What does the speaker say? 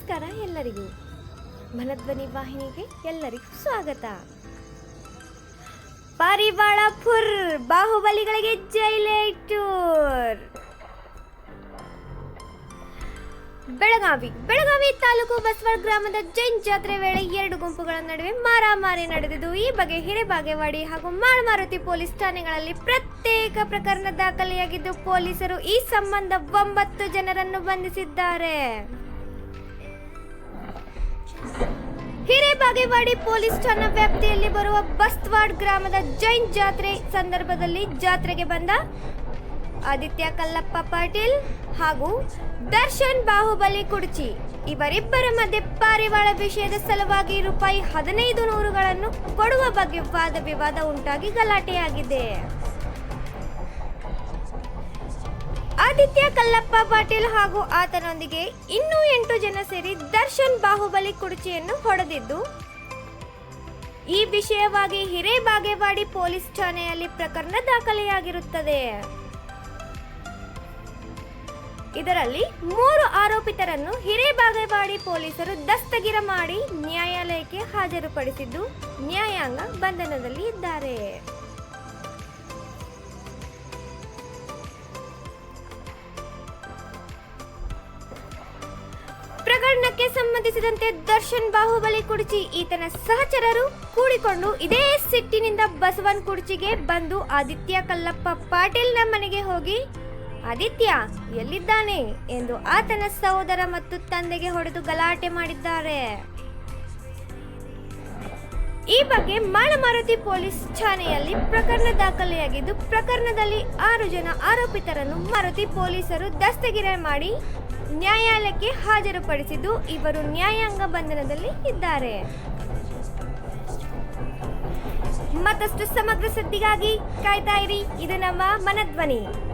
ನಮಸ್ಕಾರ ಎಲ್ಲರಿಗೂ. ಮನಧ್ವನಿ ವಾಹಿನಿಗೆ ಎಲ್ಲರಿಗೂ ಸ್ವಾಗತ. ಪರಿವಾಳ ಫುರ್, ಬಾಹುಬಲಿಗಳಿಗೆ ಜೈಲೇಟೂರ್ ಟೂರ್ ಬೆಳಗಾವಿ ಬೆಳಗಾವಿ ತಾಲೂಕು ಬಸವಳ ಗ್ರಾಮದ ಜೈನ್ ಜಾತ್ರೆ ವೇಳೆ ಎರಡು ಗುಂಪುಗಳ ನಡುವೆ ಮಾರಾಮಾರಿ ನಡೆದಿದ್ದು, ಈ ಬಗ್ಗೆ ಹಿರೇಬಾಗೇವಾಡಿ ಹಾಗೂ ಮಾಳಮಾರುತಿ ಪೊಲೀಸ್ ಠಾಣೆಗಳಲ್ಲಿ ಪ್ರತ್ಯೇಕ ಪ್ರಕರಣ ದಾಖಲೆಯಾಗಿದ್ದು, ಪೊಲೀಸರು ಈ ಸಂಬಂಧ ಒಂಬತ್ತು ಜನರನ್ನು ಬಂಧಿಸಿದ್ದಾರೆ. ಹಿರೇಬಾಗೇವಾಡಿ ಪೊಲೀಸ್ ಠಾಣಾ ವ್ಯಾಪ್ತಿಯಲ್ಲಿ ಬರುವ ಬಸ್ವಾಡ್ ಗ್ರಾಮದ ಜೈನ್ ಜಾತ್ರೆ ಸಂದರ್ಭದಲ್ಲಿ ಜಾತ್ರೆಗೆ ಬಂದ ಆದಿತ್ಯ ಕಲ್ಲಪ್ಪ ಪಾಟೀಲ್ ಹಾಗೂ ದರ್ಶನ್ ಬಾಹುಬಲಿ ಕುಡ್ಚಿ. ಇವರಿಬ್ಬರ ಮಧ್ಯೆ ಪಾರಿವಾಳ ವಿಷಯದ ಸಲುವಾಗಿ ರೂಪಾಯಿ ಹದಿನೈದು ನೂರುಗಳನ್ನು ಕೊಡುವ ಬಗ್ಗೆ ವಾದ ವಿವಾದ ಉಂಟಾಗಿ ಗಲಾಟೆಯಾಗಿದೆ. ಆದಿತ್ಯ ಕಲ್ಲಪ್ಪ ಪಾಟೀಲ್ ಹಾಗೂ ಆತನೊಂದಿಗೆ ಇನ್ನೂ ಎಂಟು ಜನ ಸೇರಿ ದರ್ಶನ್ ಬಾಹುಬಲಿ ಕುರ್ಚಿಯನ್ನು ಹೊಡೆದಿದ್ದು, ಈ ವಿಷಯವಾಗಿ ಹಿರೇಬಾಗೇವಾಡಿ ಪೊಲೀಸ್ ಠಾಣೆಯಲ್ಲಿ ಪ್ರಕರಣ ದಾಖಲೆಯಾಗಿರುತ್ತದೆ. ಇದರಲ್ಲಿ ಮೂರು ಆರೋಪಿತರನ್ನು ಹಿರೇಬಾಗೇವಾಡಿ ಪೊಲೀಸರು ದಸ್ತಗಿರ ಮಾಡಿ ನ್ಯಾಯಾಲಯಕ್ಕೆ ಹಾಜರುಪಡಿಸಿದ್ದು ನ್ಯಾಯಾಂಗ ಬಂಧನದಲ್ಲಿ ಇದ್ದಾರೆ ಪ್ರಕರಣಕ್ಕೆ ಸಂಬಂಧಿಸಿದಂತೆ ದರ್ಶನ್ ಬಾಹುಬಲಿ ಕುರ್ಚಿ ಈತನ ಸಹಚರರು ಕೂಡಿಕೊಂಡು ಇದೇ ಸಿಟ್ಟಿನಿಂದ ಬಸವನ್ ಕುರ್ಚಿಗೆ ಬಂದು ಆದಿತ್ಯ ಕಲ್ಲಪ್ಪ ಪಾಟೀಲ್ನ ಮನೆಗೆ ಹೋಗಿ, ಆದಿತ್ಯ, ಎಲ್ಲಿದ್ದಾನೆ? ಎಂದು ಆತನ ಸಹೋದರ ಮತ್ತು ತಂದೆಗೆ ಹೊಡೆದು ಗಲಾಟೆ ಮಾಡಿದ್ದಾರೆ. ಈ ಬಗ್ಗೆ ಮಾಳಮಾರುತಿ ಪೊಲೀಸ್ ಠಾಣೆಯಲ್ಲಿ ಪ್ರಕರಣ ದಾಖಲೆಯಾಗಿದ್ದು, ಪ್ರಕರಣದಲ್ಲಿ ಆರು ಜನ ಆರೋಪಿತರನ್ನು ಮಾರುತಿ ಪೊಲೀಸರು ದಸ್ತಗಿರ ಮಾಡಿ ನ್ಯಾಯಾಲಯಕ್ಕೆ ಹಾಜರುಪಡಿಸಿದ್ದು ಇವರು ನ್ಯಾಯಾಂಗ ಬಂಧನದಲ್ಲಿ ಇದ್ದಾರೆ. ಮತ್ತಷ್ಟು ಸಮಗ್ರ ಸುದ್ದಿಗಾಗಿ ಕಾಯ್ತಾ ಇರಿ. ಇದು ನಮ್ಮ ಮನಧ್ವನಿ.